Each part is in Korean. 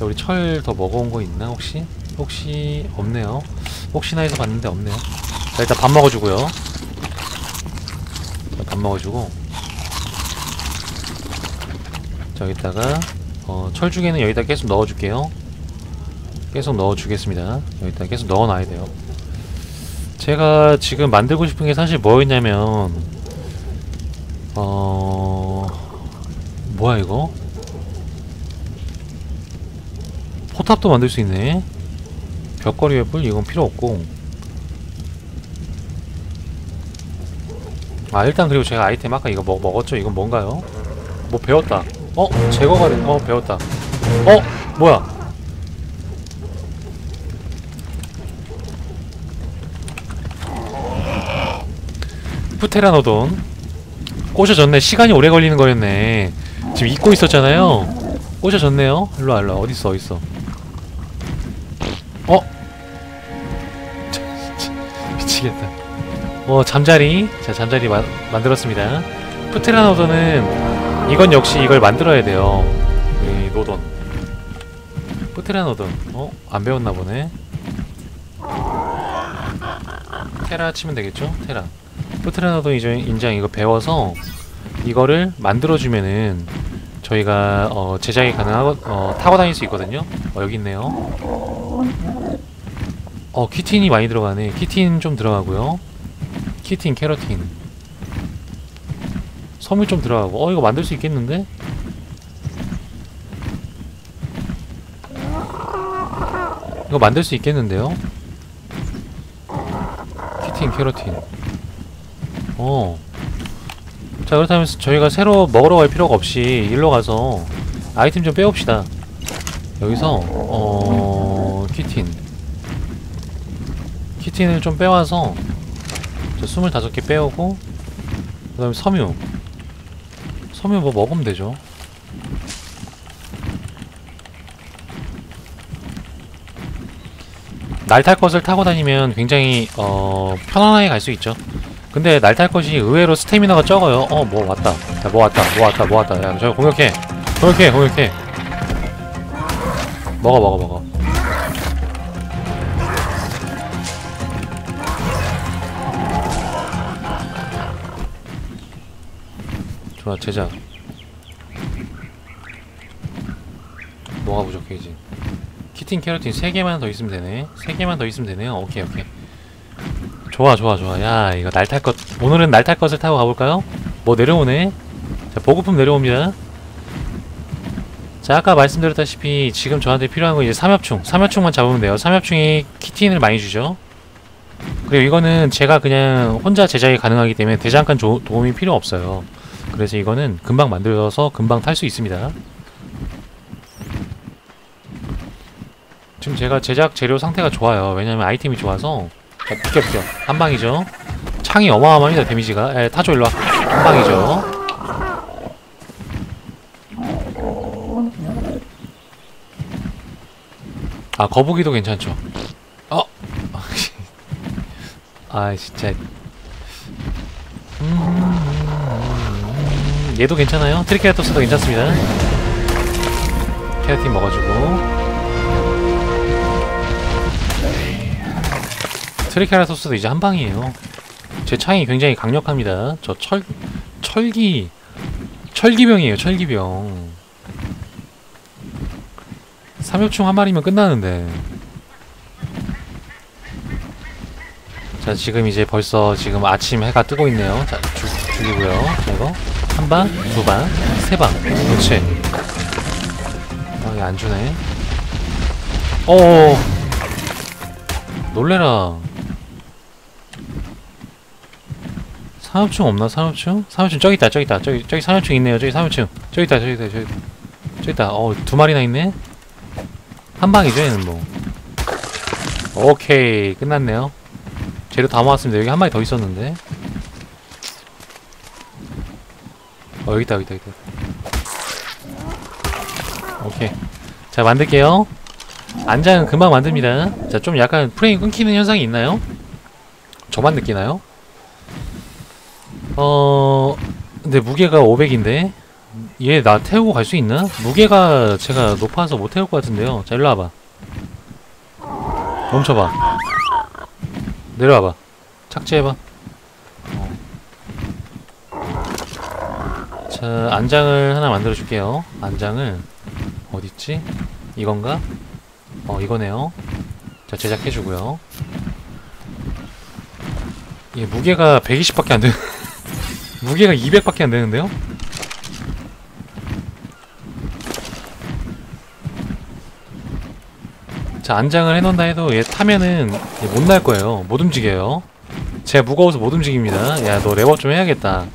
자 우리 철 더 먹어온 거 있나 혹시? 혹시 없네요. 혹시나 해서 봤는데 없네요. 자 일단 밥 먹어주고요. 자, 밥 먹어주고. 자 여기다가 어, 철 중에는 여기다 계속 넣어줄게요. 계속 넣어주겠습니다. 여기다 계속 넣어놔야 돼요. 제가 지금 만들고 싶은 게 사실 뭐였냐면 어... 뭐야 이거? 포탑도 만들 수 있네 벽걸이 웹불 이건 필요 없고 아 일단 그리고 제가 아이템 아까 이거 먹, 먹었죠? 이건 뭔가요? 뭐 배웠다 어? 제거가 돼. 어 배웠다 어? 뭐야 푸테라노돈 꽂아졌네 시간이 오래 걸리는 거였네 지금 잊고 있었잖아요 꽂아졌네요 일로와 일로와 어딨어 어딨어 어? 미치겠다 어 잠자리 자 잠자리 마, 만들었습니다 푸테라노돈은 이건 역시 이걸 만들어야 돼요 우리 노돈 푸테라노돈 어? 안 배웠나 보네 테라 치면 되겠죠? 테라 푸테라노돈 이제 인장 이거 배워서 이거를 만들어주면은 저희가 어, 제작이 가능하고 어, 타고 다닐 수 있거든요. 어, 여기 있네요. 어 키틴이 많이 들어가네. 키틴 좀 들어가고요. 키틴, 캐러틴. 섬유 좀 들어가고. 어 이거 만들 수 있겠는데? 이거 만들 수 있겠는데요? 키틴, 캐러틴. 어. 자 그렇다면 저희가 새로 먹으러 갈 필요가 없이 일로 가서 아이템 좀 빼옵시다 여기서 어... 키틴 키틴을 좀 빼와서 저 25개 빼오고 그 다음에 섬유 섬유 뭐 먹으면 되죠 날 탈 것을 타고 다니면 굉장히 어... 편안하게 갈 수 있죠 근데 날 탈 것이 의외로 스태미나가 적어요. 어, 뭐 왔다. 야, 뭐 왔다. 뭐 왔다. 뭐 왔다. 야, 저 공격해. 공격해. 공격해. 먹어, 먹어, 먹어. 좋아, 제작. 뭐가 부족해, 이제. 키틴, 캐러틴 3개만 더 있으면 되네. 3개만 더 있으면 되네요. 오케이, 오케이. 좋아 좋아 좋아 야 이거 날 탈 것 오늘은 날 탈 것을 타고 가볼까요? 뭐 내려오네 자 보급품 내려옵니다 자 아까 말씀드렸다시피 지금 저한테 필요한 건 이제 삼엽충 삼엽충만 잡으면 돼요 삼엽충이 키틴을 많이 주죠 그리고 이거는 제가 그냥 혼자 제작이 가능하기 때문에 대장간 조, 도움이 필요 없어요 그래서 이거는 금방 만들어서 금방 탈 수 있습니다. 지금 제가 제작 재료 상태가 좋아요. 왜냐면 아이템이 좋아서. 자, 비켜 비켜. 한 방이죠. 창이 어마어마합니다 데미지가. 에 타조 일로와. 한 방이죠. 아 거북이도 괜찮죠. 어? 아 진짜. 음, 얘도 괜찮아요 트리케라토스도 괜찮습니다 케라틴 먹어주고 트리케라토스도 이제 한 방이에요. 제 창이 굉장히 강력합니다. 저 철, 철기, 철기병이에요, 철기병. 삼엽충 한 마리면 끝나는데. 자, 지금 이제 벌써 지금 아침 해가 뜨고 있네요. 자, 죽, 죽이고요. 자, 이거. 한 방, 두 방, 세 방. 그렇지. 아, 얘안 주네. 어 놀래라. 산업충 없나 산업충? 산업충 저기 있다 저기 있다. 저기 저기 산업충 있네요. 저기 산업충 저기 있다 저기 있다 저기 있다. 저기 있다. 어 두 마리나 있네? 한 방이죠 얘는 뭐. 오케이. 끝났네요. 재료 다 모았습니다. 여기 한 마리 더 있었는데 어 여기 있다 여기 있다 여기 있다 오케이 자 만들게요 안장은 금방 만듭니다 자 좀 약간 프레임 끊기는 현상이 있나요? 저만 느끼나요? 어... 근데 무게가 500인데 얘 나 태우고 갈 수 있나? 무게가 제가 높아서 못 태울 것 같은데요. 자, 일로 와봐. 멈춰봐. 내려와봐. 착지해봐. 자, 안장을 하나 만들어 줄게요. 안장을 어딨지? 이건가? 어, 이거네요. 자, 제작해 주고요. 얘 무게가 120밖에 안 돼. 무게가 200밖에 안 되는데요? 자 안장을 해놓는다 해도 얘 타면은 못 날 거예요 못 움직여요 제가 무거워서 못 움직입니다 야너 랩업 좀 해야겠다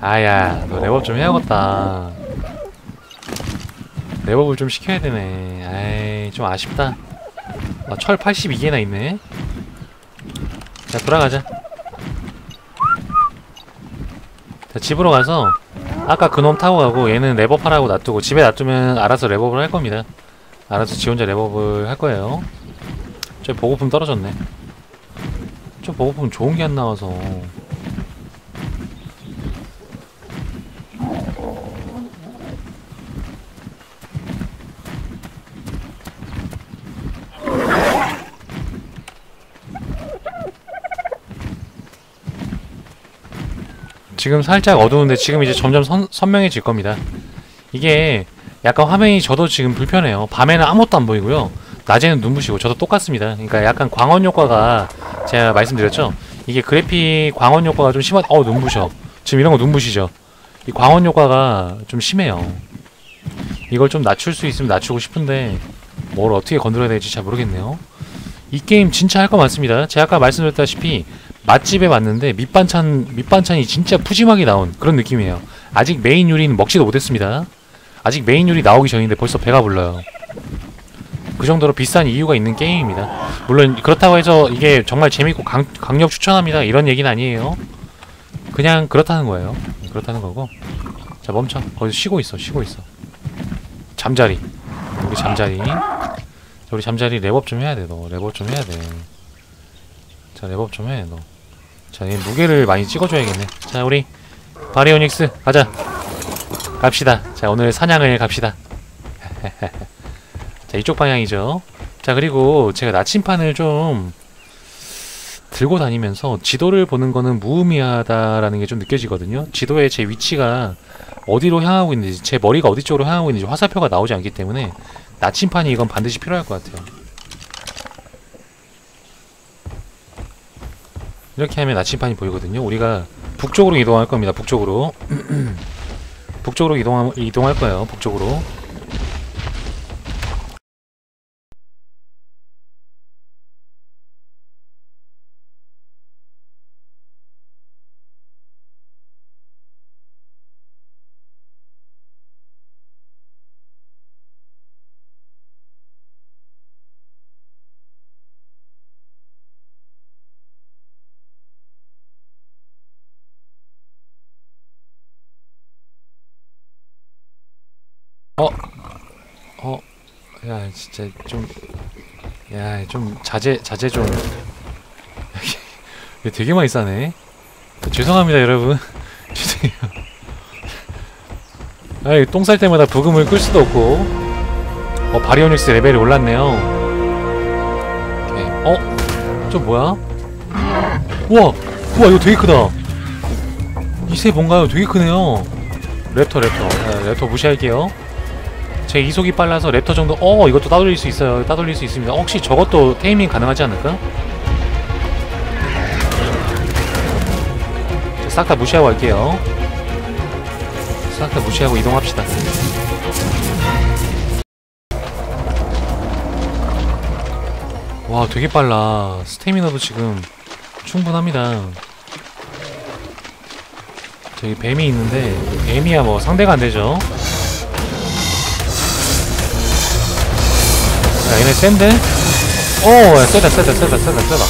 아야 너 랩업 좀 해야겠다 랩업을 좀 시켜야 되네 아이 좀 아쉽다 아, 철 82개나 있네 자 돌아가자 자 집으로 가서 아까 그놈 타고 가고 얘는 랩업하라고 놔두고 집에 놔두면 알아서 랩업을 할 겁니다 알아서 지 혼자 랩업을 할 거예요. 저 보고품 떨어졌네. 저 보고품 좋은 게 안 나와서. 지금 살짝 어두운데 지금 이제 점점 선, 선명해질 겁니다. 이게 약간 화면이 저도 지금 불편해요. 밤에는 아무것도 안 보이고요. 낮에는 눈부시고 저도 똑같습니다. 그러니까 약간 광원 효과가 제가 말씀드렸죠. 이게 그래픽 광원 효과가 좀 심한. 어 눈부셔. 지금 이런 거 눈부시죠. 이 광원 효과가 좀 심해요. 이걸 좀 낮출 수 있으면 낮추고 싶은데 뭘 어떻게 건드려야 될지 잘 모르겠네요. 이 게임 진짜 할 거 많습니다. 제가 아까 말씀드렸다시피 맛집에 왔는데 밑반찬 밑반찬이 진짜 푸짐하게 나온 그런 느낌이에요. 아직 메인 요리는 먹지도 못했습니다. 아직 메인 요리 나오기 전인데 벌써 배가 불러요. 그 정도로 비싼 이유가 있는 게임입니다. 물론 그렇다고 해서 이게 정말 재밌고 강, 강력 추천합니다. 이런 얘기는 아니에요. 그냥 그렇다는 거예요. 그렇다는 거고. 자 멈춰. 거기서 쉬고 있어. 쉬고 있어. 잠자리. 우리 잠자리. 자, 우리 잠자리 랩업 좀 해야 돼. 너 랩업 좀 해야 돼. 자 랩업 좀 해. 너. 자, 얘 무게를 많이 찍어줘야겠네. 자, 우리 바리오닉스 가자. 갑시다. 자, 오늘 사냥을 갑시다. 자, 이쪽 방향이죠. 자, 그리고 제가 나침판을 좀 들고 다니면서 지도를 보는 거는 무의미하다라는 게 좀 느껴지거든요. 지도에 제 위치가 어디로 향하고 있는지, 제 머리가 어디 쪽으로 향하고 있는지 화살표가 나오지 않기 때문에 나침판이 이건 반드시 필요할 것 같아요. 이렇게 하면 나침판이 보이거든요. 우리가 북쪽으로 이동할 겁니다. 북쪽으로. 북쪽으로 이동 이동할 거예요. 북쪽으로. 어, 어, 야, 진짜 좀, 야, 좀 자제, 자제 좀. 되게 많이 싸네. 죄송합니다, 여러분. 죄송해요. 아이, 똥쌀 때마다 부금을 끌 수도 없고. 어, 바리오닉스 레벨이 올랐네요. 오케이. 어? 저 뭐야? 우와! 우와, 이거 되게 크다. 이새 뭔가요? 되게 크네요. 랩터, 랩터. 아, 랩터 무시할게요. 제 이속이 빨라서 랩터 정도 어 이것도 따돌릴 수 있어요. 따돌릴 수 있습니다. 혹시 저것도 테이밍 가능하지 않을까? 싹 다 무시하고 갈게요. 싹 다 무시하고 이동합시다. 와 되게 빨라. 스태미너도 지금 충분합니다. 저기 뱀이 있는데 뱀이야 뭐 상대가 안되죠 야 얘네 센데? 오 야, 세다 세다 세다 세다 세다.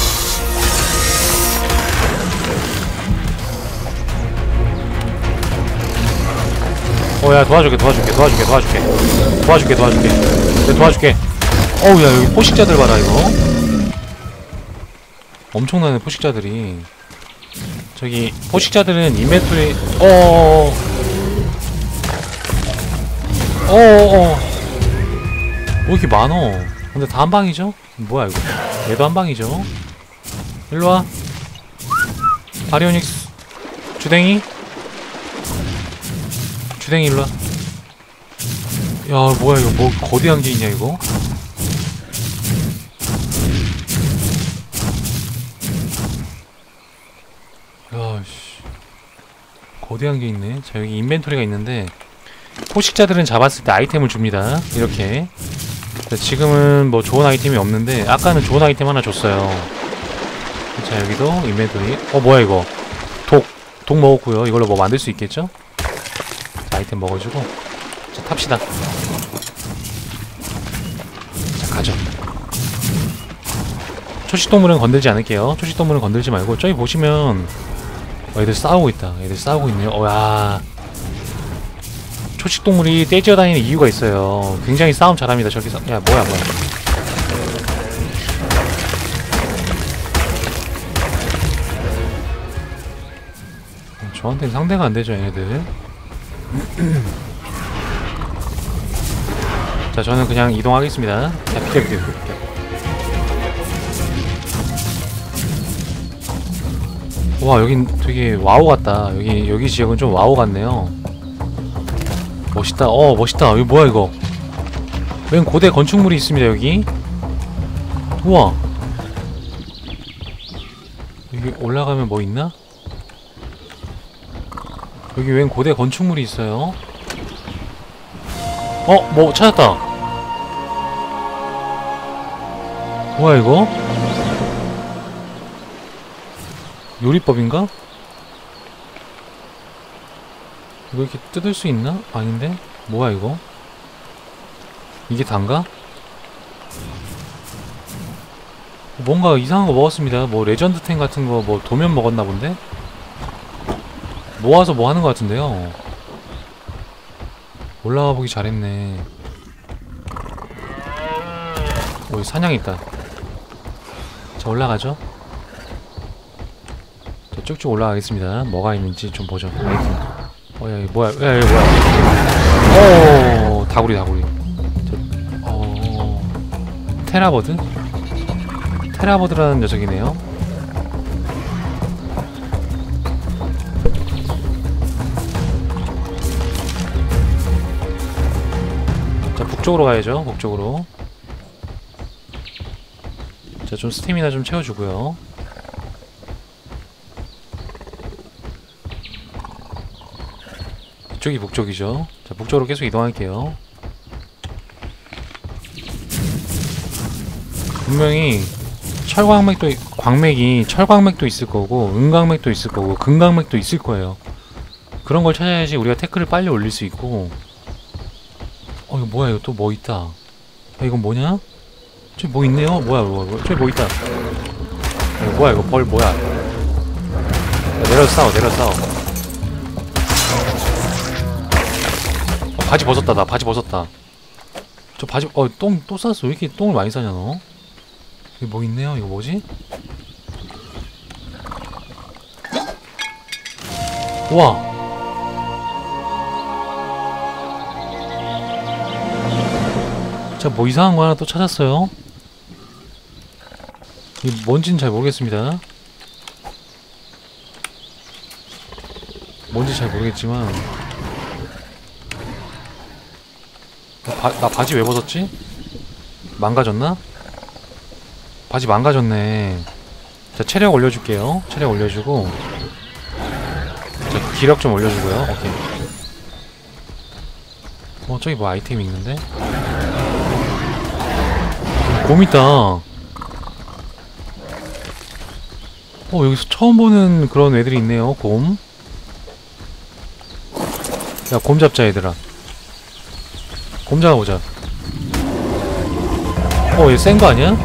어야 도와줄게 도와줄게 도와줄게 도와줄게. 도와줄게 도와줄게. 내 도와줄게. 어우 야 여기 포식자들 봐라 이거. 엄청나네 포식자들이. 저기 포식자들은 인벤토리 어 어어어. 뭐 이렇게 많어 근데 다 한 방이죠? 뭐야 이거? 얘도 한 방이죠? 일로와. 바리오닉스. 주댕이? 주댕이 일로와. 야 뭐야 이거? 뭐 거대한 게 있냐 이거? 야씨. 거대한 게 있네. 자 여기 인벤토리가 있는데 포식자들은 잡았을 때 아이템을 줍니다. 이렇게 자, 지금은 뭐 좋은 아이템이 없는데 아까는 좋은 아이템 하나 줬어요. 자 여기도 인벤토리. 어 뭐야 이거? 독 독 먹었고요. 이걸로 뭐 만들 수 있겠죠? 자, 아이템 먹어주고. 자 탑시다. 자 가죠. 초식동물은 건들지 않을게요. 초식동물은 건들지 말고 저기 보시면 어, 애들 싸우고 있다. 애들 싸우고 있네요. 어야 초식동물이 떼지어 다니는 이유가 있어요 굉장히 싸움 잘합니다 저기서 야 뭐야 뭐야 저한테는 상대가 안 되죠, 얘네들. 자, 저는 그냥 이동하겠습니다. 자, 비켜, 비켜, 비켜, 비켜. 와, 여긴 되게 와우 같다. 여기, 여기 지역은 좀 와우 같네요. 멋있다. 어, 멋있다. 이거 뭐야, 이거. 웬 고대 건축물이 있습니다, 여기. 우와. 여기 올라가면 뭐 있나? 여기 웬 고대 건축물이 있어요? 어? 뭐 찾았다! 뭐야 이거? 요리법인가? 이거 이렇게 뜯을 수 있나? 아닌데? 뭐야 이거? 이게 단가? 뭔가 이상한 거 먹었습니다. 뭐 레전드템 같은 거 뭐 도면 먹었나 본데? 모아서 뭐 하는 것 같은데요. 올라가 보기 잘했네. 오, 사냥 있다. 자, 올라가죠. 자, 쭉쭉 올라가겠습니다. 뭐가 있는지 좀 보죠. 아이템. 어, 야, 이거 뭐야? 야, 이거 뭐야? 오, 다구리, 다구리. 저, 어, 테라버드? 테라버드라는 녀석이네요. 자 북쪽으로 가야죠 북쪽으로 자 좀 스태미나 좀 채워주고요 이쪽이 북쪽이죠. 자 북쪽으로 계속 이동할게요. 분명히 철광맥도 있- 광맥이 철광맥도 있을 거고 은광맥도 있을 거고 금광맥도 있을 거예요. 그런 걸 찾아야지 우리가 태클을 빨리 올릴 수 있고. 어 이거 뭐야? 이거 또 뭐 있다. 야 이건 뭐냐? 저기 뭐 있네요. 뭐야 뭐야 뭐야 저기 뭐 있다. 야, 이거 뭐야? 이거 벌 뭐야? 야, 내려서 싸워 내려서 싸워 바지 벗었다 나 바지 벗었다 저 바지 어 똥 또 쌌어 왜 이렇게 똥을 많이 싸냐 너 여기 뭐 있네요 이거 뭐지? 우와 자, 뭐 이상한 거 하나 또 찾았어요. 이 뭔지는 잘 모르겠습니다. 뭔지 잘 모르겠지만 나, 바, 나 바지 왜 벗었지? 망가졌나? 바지 망가졌네. 자, 체력 올려줄게요. 체력 올려주고 자, 기력 좀 올려주고요. 오케이. 어, 저기 뭐 아이템이 있는데? 곰 있다. 어, 여기서 처음 보는 그런 애들이 있네요, 곰. 야, 곰 잡자, 얘들아. 곰 잡아보자. 어, 얘 센 거 아니야?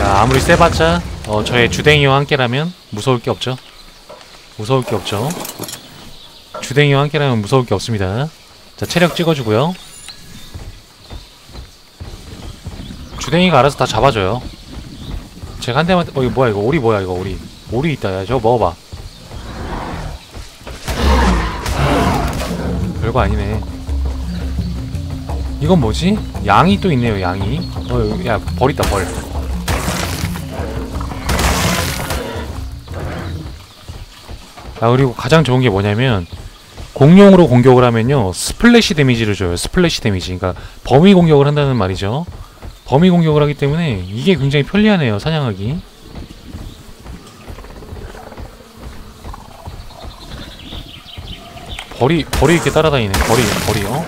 야, 아무리 세봤자, 어, 저의 주댕이와 함께라면 무서울 게 없죠. 무서울 게 없죠. 주댕이와 함께라면 무서울 게 없습니다. 자, 체력 찍어주고요. 주댕이가 알아서 다 잡아줘요. 제가 한 대만, 어, 이거 뭐야, 이거 오리 뭐야, 이거 오리. 오리 있다. 야 저거 먹어봐. 별거 아니네. 이건 뭐지? 양이 또 있네요 양이. 어 야 벌 있다 벌. 아, 그리고 가장 좋은 게 뭐냐면 공룡으로 공격을 하면요 스플래시 데미지를 줘요 스플래시 데미지. 그러니까 범위 공격을 한다는 말이죠. 범위 공격을 하기 때문에 이게 굉장히 편리하네요 사냥하기 벌이 벌이 이렇게 따라다니네. 벌이 벌이요.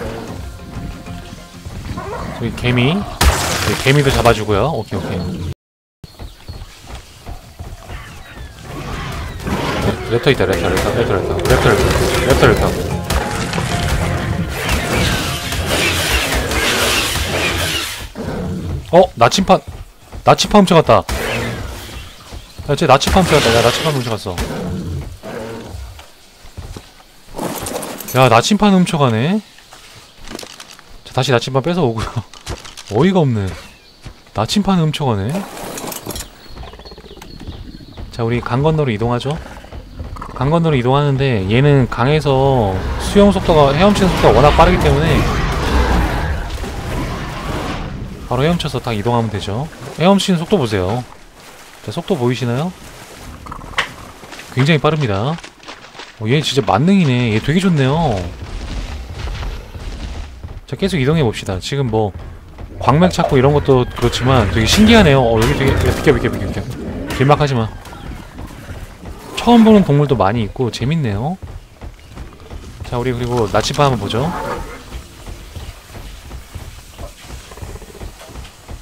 저기 개미. 네, 개미도 잡아주고요. 오케이 오케이. 네, 랩터 있다 랩터 랩터 랩터 랩터. 랩터 랩터 랩터 랩터. 어 나침판 나침판 훔쳐갔다. 야쟤 나침판 훔쳐갔다. 야 나침판 훔쳐갔어 야 나침판 훔쳐가네. 자 다시 나침판 뺏어오고요. 어이가 없네. 나침판 훔쳐가네. 자 우리 강 건너로 이동하죠. 강 건너로 이동하는데 얘는 강에서 수영 속도가 헤엄치는 속도가 워낙 빠르기 때문에 바로 헤엄쳐서 딱 이동하면 되죠. 헤엄치는 속도 보세요. 자 속도 보이시나요? 굉장히 빠릅니다 어, 얘 진짜 만능이네. 얘 되게 좋네요. 자, 계속 이동해 봅시다. 지금 뭐 광맥 찾고 이런 것도 그렇지만 되게 신기하네요. 어, 여기 되게 야, 비켜 비켜 비켜 비켜. 길막하지 마. 처음 보는 동물도 많이 있고 재밌네요. 자, 우리 그리고 나치파 한번 보죠.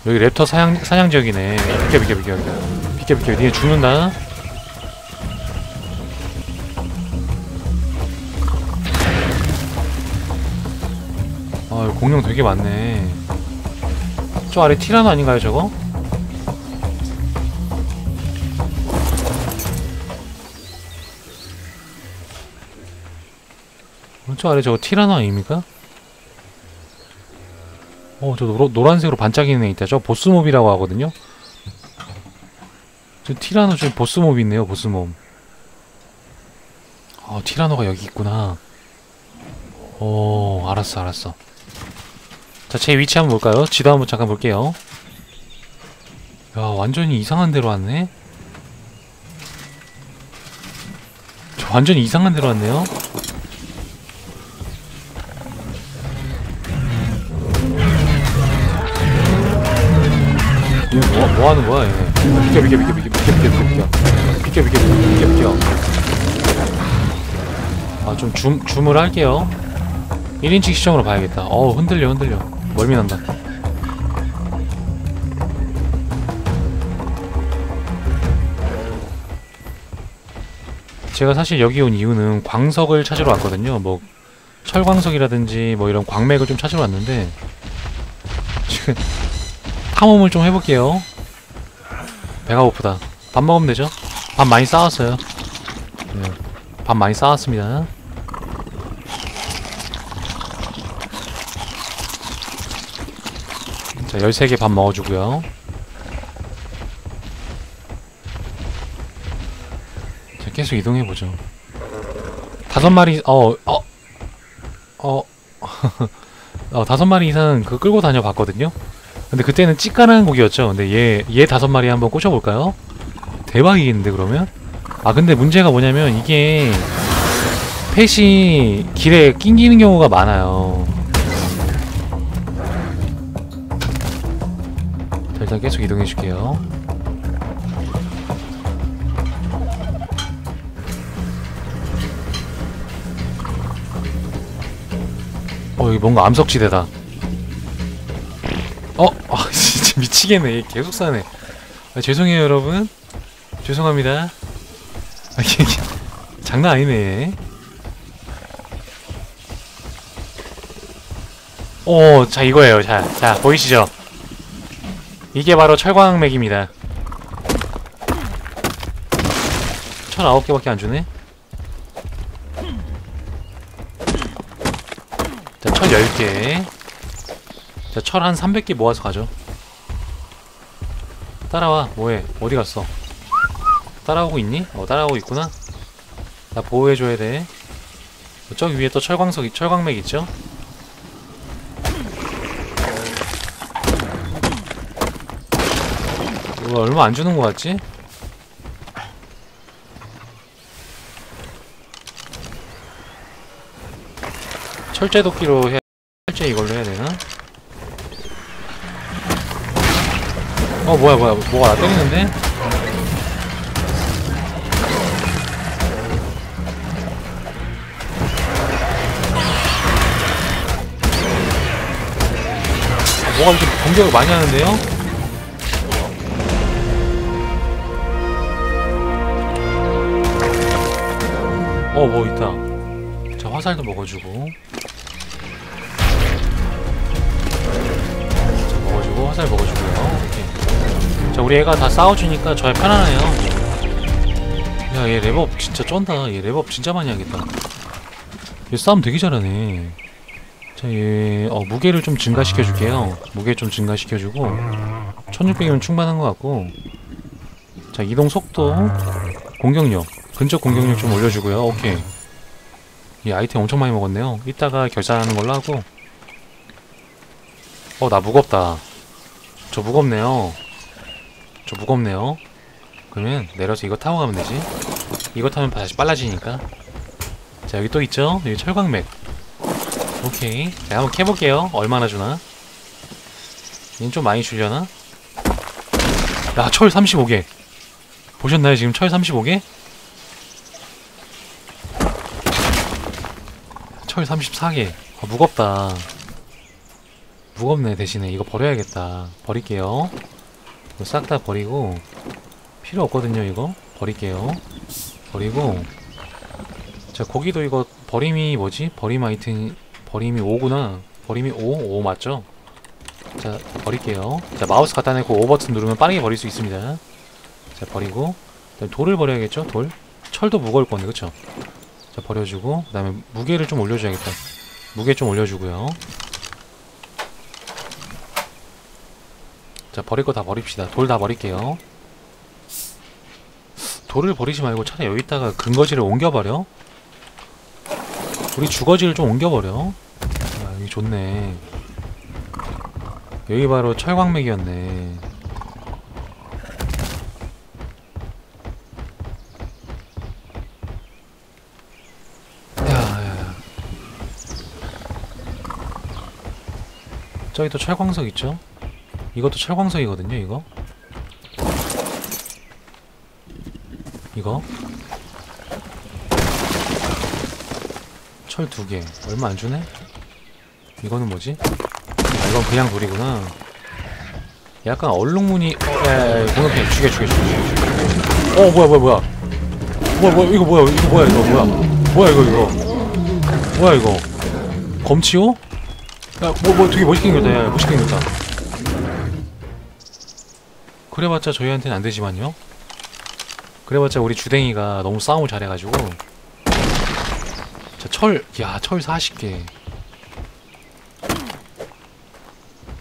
여기 랩터 사냥 사냥 지역이네. 비켜 비켜 비켜 비켜. 비켜 비켜. 니네 죽는다. 공룡 되게 많네. 저 아래 티라노 아닌가요, 저거? 어, 저 아래 저거 티라노 아닙니까? 어, 저 노, 노란색으로 반짝이는 애 있다. 저 보스몹이라고 하거든요? 저 티라노 저 보스몹 있네요, 보스몹. 아, 티라노가 여기 있구나. 오, 알았어, 알았어. 자, 제 위치 한번 볼까요? 지도 한번 잠깐 볼게요. 야, 완전히 이상한 데로 왔네? 저 완전히 이상한 데로 왔네요? 얘 뭐, 뭐 하는 거야, 얘네? 비켜, 비켜, 비켜, 비켜, 비켜, 비켜, 비켜, 비켜, 비켜, 비켜, 비켜, 비켜. 아, 좀 줌, 줌을 할게요. 1인칭 시점으로 봐야겠다. 어우, 흔들려, 흔들려. 멀미 난다. 제가 사실 여기 온 이유는 광석을 찾으러 왔거든요. 뭐 철광석이라든지 뭐 이런 광맥을 좀 찾으러 왔는데 지금 탐험을 좀 해볼게요. 배가 고프다. 밥 먹으면 되죠? 밥 많이 쌓았어요. 네, 밥 많이 쌓았습니다. 자, 13개 밥 먹어주고요. 자, 계속 이동해보죠. 다섯 마리, 어, 어, 어, 어, 다섯 마리 이상 그 끌고 다녀봤거든요? 근데 그때는 찌까는 고기였죠. 근데 얘, 얘 다섯 마리 한번 꽂혀볼까요? 대박이겠는데, 그러면? 아, 근데 문제가 뭐냐면, 이게, 펫이 길에 낑기는 경우가 많아요. 일단 계속 이동해 줄게요. 어, 여기 뭔가 암석지대다. 어, 아, 진짜 미치겠네. 얘 계속 사네. 아, 죄송해요, 여러분. 죄송합니다. 아, 장난 아니네. 오, 자, 이거예요. 자, 자, 보이시죠? 이게 바로 철광맥입니다. 1009개밖에 안 주네? 자, 철 10개. 자, 철 한 300개 모아서 가죠. 따라와, 뭐해? 어디 갔어? 따라오고 있니? 어 따라오고 있구나 나 보호해줘야 돼 어, 저기 위에 또 철광석 철광맥 있죠? 이거 얼마 안 주는 거 같지? 철제 도끼로 해야 철제 이걸로 해야 되나? 어 뭐야 뭐야 뭐가 나 때리는데? 아, 뭐가 이렇게 공격을 많이 하는데요? 어 뭐 있다. 자 화살도 먹어주고. 자 먹어주고 화살 먹어주고요. 오케이. 자 우리 애가 다 싸워주니까 저야 편하네요. 야 얘 랩업 진짜 쩐다. 얘 랩업 진짜 많이 하겠다. 얘 싸움 되게 잘하네. 자 얘 어, 무게를 좀 증가시켜 줄게요. 무게 좀 증가시켜 주고. 1600이면 충분한 것 같고. 자 이동 속도 공격력 근접 공격력 좀 올려주고요. 오케이. 이 아이템 엄청 많이 먹었네요. 이따가 결산하는 걸로 하고. 어 나 무겁다. 저 무겁네요. 저 무겁네요. 그러면 내려서 이거 타고 가면 되지? 이거 타면 다시 빨라지니까. 자 여기 또 있죠? 여기 철광맥. 오케이. 자 한번 캐볼게요. 얼마나 주나? 얘는 좀 많이 주려나? 야 철 35개. 보셨나요? 지금 철 35개 철 34개 아, 무겁다 무겁네 대신에 이거 버려야겠다 버릴게요 싹 다 버리고 필요 없거든요 이거 버릴게요 버리고 자 고기도 이거 버림이 뭐지? 버림 아이템 버림이 5구나 버림이 5? 5 맞죠? 자 버릴게요 자 마우스 갖다 대고 O 버튼 누르면 빠르게 버릴 수 있습니다 자 버리고 돌을 버려야겠죠? 돌 철도 무거울 건데 그쵸? 자 버려주고 그 다음에 무게를 좀 올려줘야겠다. 무게 좀 올려주고요. 자 버릴 거 다 버립시다. 돌 다 버릴게요. 돌을 버리지 말고 차라리 여기다가 근거지를 옮겨버려. 우리 주거지를 좀 옮겨버려. 아 여기 좋네. 여기 바로 철광맥이었네 야야야 저기 또 철광석 있죠? 이것도 철광석이거든요 이거? 이거? 철 두 개. 얼마 안 주네? 이거는 뭐지? 아 이건 그냥 돌이구나. 약간 얼룩무늬 어, 야야야 공격해 죽여 죽여 죽여 죽여 어 뭐야 뭐야 뭐야? 뭐야 뭐야 이거 뭐야? 이거 뭐야 이거? 뭐야 뭐야 이거 이거? 뭐야 이거? 검치오? 야뭐 뭐 되게 멋있게 생겼다 야 멋있게 생겼다 그래봤자 저희한테는 안 되지만요 그래봤자 우리 주댕이가 너무 싸움을 잘해가지고 자, 철, 야, 철 40개.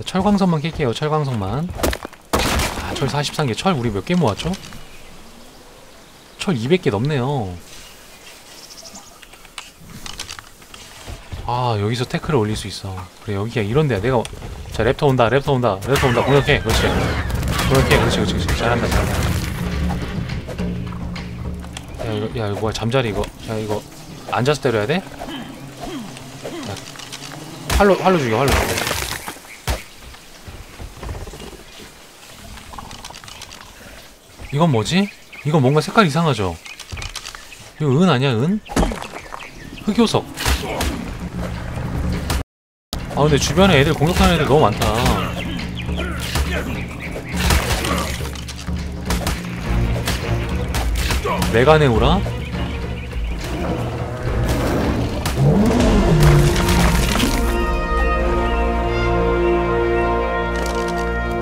철광석만 캘게요, 철광석만. 아, 철 43개. 철 우리 몇 개 모았죠? 철 200개 넘네요. 아, 여기서 태클을 올릴 수 있어. 그래, 여기가 이런 데야. 내가, 자, 랩터 온다, 랩터 온다, 랩터 온다. 공격해. 그렇지. 공격해. 그렇지, 그렇지, 그렇지. 잘한다, 잘한다. 야, 이거, 야, 이거 뭐야, 잠자리 이거. 야, 이거. 앉아서 때려야 돼? 자, 활로 활로 죽여 활로 죽여 이건 뭐지? 이건 뭔가 색깔 이상하죠? 이거 은 아니야 은? 흑요석 아 근데 주변에 애들 공격하는 애들 너무 많다 메가네우라?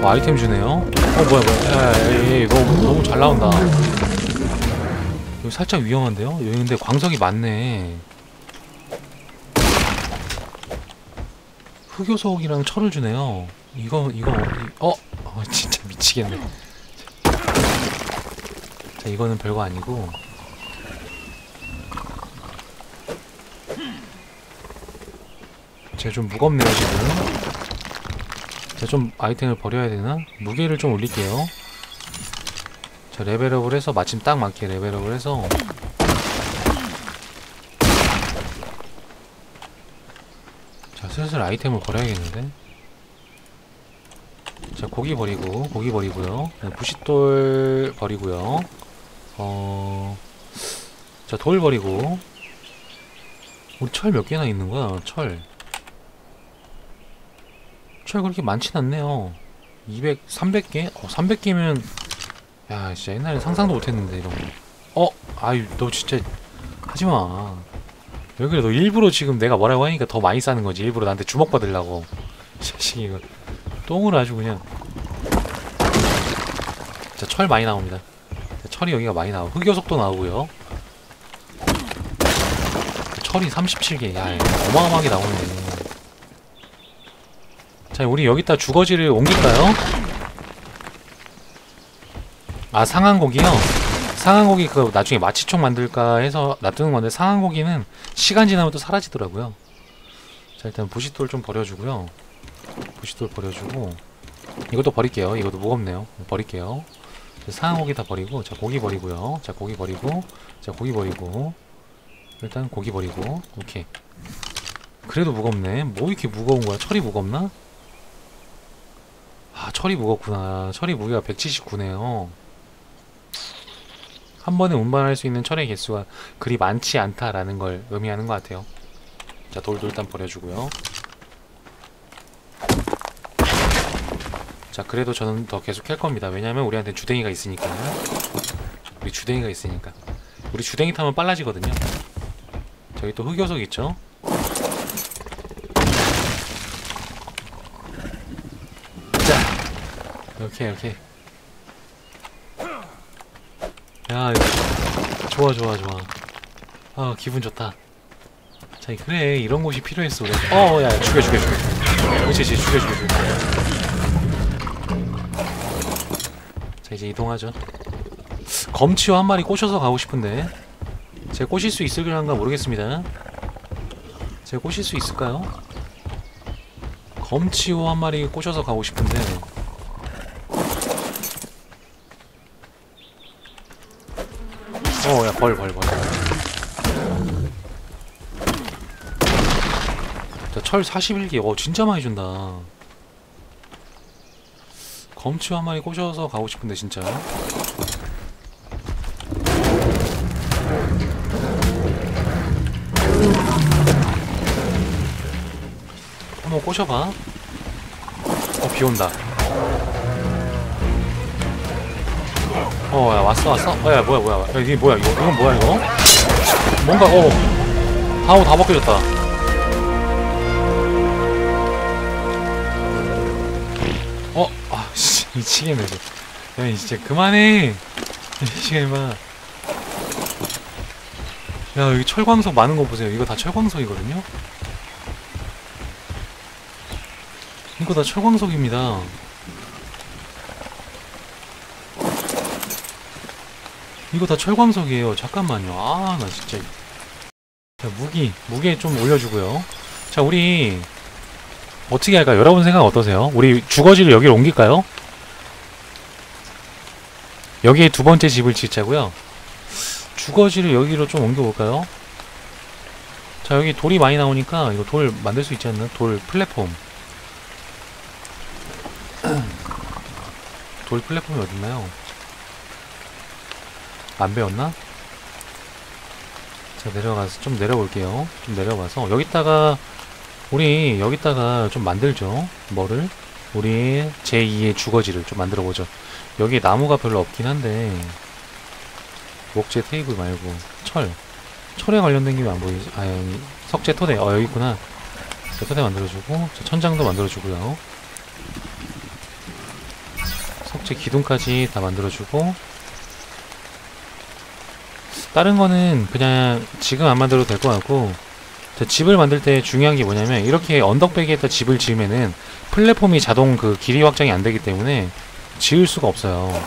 뭐 아이템 주네요. 어 뭐야 뭐야. 에이, 너무 너무 잘 나온다. 여기 살짝 위험한데요? 여기 근데 광석이 많네. 흑요석이랑 철을 주네요. 이거 이거 어, 어 진짜 미치겠네. 자 이거는 별거 아니고 제가 좀 무겁네요 지금 제가 좀 아이템을 버려야 되나? 무게를 좀 올릴게요 자 레벨업을 해서 마침 딱 맞게 레벨업을 해서 자 슬슬 아이템을 버려야겠는데? 자 고기 버리고 고기 버리고요. 네, 부싯돌 버리고요. 어... 자 돌 버리고. 우리 철 몇 개나 있는 거야 철. 철 그렇게 많진 않네요. 200, 300개? 어 300개면 야 진짜 옛날에 상상도 못했는데 이런 거. 어? 아유 너 진짜 하지마 왜 그래? 너 일부러 지금 내가 뭐라고 하니까 더 많이 싸는 거지. 일부러 나한테 주먹 받으려고. 이 자식이 이거. 똥을 아주 그냥. 자 철 많이 나옵니다. 자, 철이 여기가 많이 나오고 흑요석도 나오고요. 철이 37개. 야 어마어마하게 나오네. 자 우리 여기다 주거지를 옮길까요? 아 상한고기요? 상한고기 그 나중에 마취총 만들까 해서 놔두는 건데 상한고기는 시간 지나면 또 사라지더라고요. 자 일단 부싯돌 좀 버려주고요. 부싯돌 버려주고 이것도 버릴게요. 이것도 무겁네요. 버릴게요. 자, 상한고기 다 버리고 자 고기 버리고요. 자 고기 버리고 자 고기 버리고. 일단 고기 버리고. 오케이. 그래도 무겁네. 뭐 이렇게 무거운 거야? 철이 무겁나? 아 철이 무겁구나. 철이 무게가 179네요 한 번에 운반할 수 있는 철의 개수가 그리 많지 않다라는 걸 의미하는 것 같아요. 자 돌도 일단 버려주고요. 자 그래도 저는 더 계속 캘 겁니다. 왜냐면 우리한테 주댕이가 있으니까. 우리 주댕이가 있으니까. 우리 주댕이 타면 빨라지거든요. 저기 또 흑요석 있죠? 자 오케이 오케이 야이 거 좋아 좋아 좋아. 아 기분 좋다. 자 그래 이런 곳이 필요했어 우리. 어야 죽여 죽여 죽여. 그렇지 그렇지 죽여 죽여 죽여. 자 이제 이동하죠. 검치호 한 마리 꼬셔서 가고 싶은데. 제가 꼬실 수 있을란가 모르겠습니다. 제가 꼬실 수 있을까요? 검치호 한 마리 꼬셔서 가고 싶은데 어야 벌 벌 벌. 자, 철 41개 어 진짜 많이 준다. 검치 한 마리 꼬셔서 가고 싶은데 진짜. 한번 꼬셔봐. 어 비 온다 어 야 왔어 왔어 어 야 뭐야 뭐야 야, 이게 뭐야 이거 이건 뭐야 이거 뭔가 어 하우 다 벗겨졌다 어, 아, 씨, 미치겠네, 이거. 야, 이 진짜 그만해. 시간 봐. 야, 여기 철광석 많은 거 보세요. 이거 다 철광석이거든요? 이거 다 철광석입니다. 이거 다 철광석이에요. 잠깐만요. 아, 나 진짜. 자, 무기, 무게 좀 올려주고요. 자, 우리 어떻게 할까요? 여러분 생각 어떠세요? 우리 주거지를 여기로 옮길까요? 여기에 두 번째 집을 짓자고요. 주거지를 여기로 좀 옮겨볼까요? 자 여기 돌이 많이 나오니까 이거 돌 만들 수 있지 않나? 돌 플랫폼 돌 플랫폼이 어딨나요? 안 배웠나? 자 내려가서 좀 내려볼게요. 좀 내려가서. 여기다가 우리 여기다가 좀 만들죠? 뭐를? 우리 제2의 주거지를 좀 만들어보죠. 여기 나무가 별로 없긴 한데 목재 테이블 말고 철. 철에 관련된 게왜안 보이지? 아 여기 석재 토대. 어 여기 있구나. 자, 토대 만들어주고 자, 천장도 만들어주고요. 석재 기둥까지 다 만들어주고 다른 거는 그냥 지금 안 만들어도 될 것 같고 자, 집을 만들 때 중요한 게 뭐냐면 이렇게 언덕배기에다 집을 지으면은 플랫폼이 자동 그 길이 확장이 안 되기 때문에 지을 수가 없어요.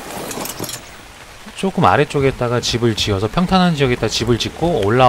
조금 아래쪽에다가 집을 지어서 평탄한 지역에다 집을 짓고 올라와